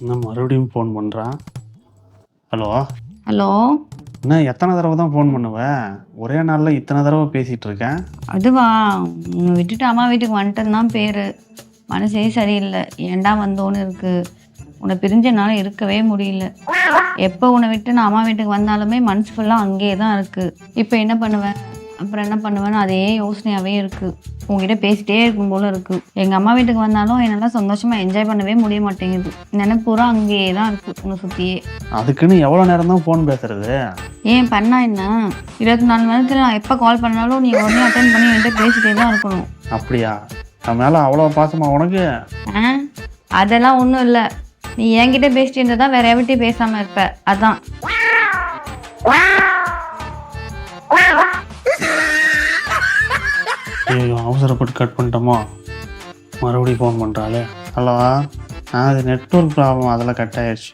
என்ன மறுபடியும் ஃபோன் பண்ணுறான் ஹலோ ஹலோ என்ன எத்தனை தடவை தான் ஃபோன் பண்ணுவ? ஒரே நாளில் இத்தனை தடவை பேசிகிட்டு இருக்கேன் அதுவா? உன்னை விட்டுட்டு அம்மா வீட்டுக்கு வந்துட்டேன்னு தான் பேர். மனசே சரியில்லை. ஏன்டா வந்தோன்னு இருக்கு. உன்னை பிரிஞ்ச என்னால இருக்கவே முடியல. எப்போ உன்னை விட்டு நான் அம்மா வீட்டுக்கு வந்தாலுமே மனசு ஃபுல்லாக அங்கேயே தான் இருக்கு. இப்போ என்ன பண்ணுவேன் அப்புறம் என்ன பண்ணுவேன்னு அதே யோசனையாகவே இருக்கு. உங்ககிட்ட பேசிட்டே இருக்கும் போல இருக்கு. எங்கள் அம்மா வீட்டுக்கு வந்தாலும் என்னால் சந்தோஷமாக என்ஜாய் பண்ணவே முடிய மாட்டேங்குது. நினைப்பு பூரா அங்கேயே தான் இருக்கு உன்னை சுற்றியே அதுக்குன்னு எவ்வளோ நேரம் தான் ஃபோன் பேசுறது? ஏன் பண்ணா என்ன? இருபத்தி நாலு மணி நேரத்தில் நான் எப்போ கால் பண்ணாலும் நீ உடனே அட்டன் பண்ணி என்கிட்ட பேசிட்டே தான் இருக்கணும். அப்படியா? நான் மேலே அவ்வளோ பாசமா உனக்கு? ஆ? அதெல்லாம் ஒன்றும் இல்லை. நீ என்கிட்ட பேசிட்டு இருந்தா தான் வேற எவர்கிட்டயும் பேசாமல் இருப்ப. அதான். ஐயோ அவசரப்பட்டு கட் பண்ணிட்டோமா? மறுபடியும் ஃபோன் பண்ணுறாளே ஹலோ ஆ அது நெட்ஒர்க் ப்ராப்ளம் அதெல்லாம் கட் ஆயிடுச்சு.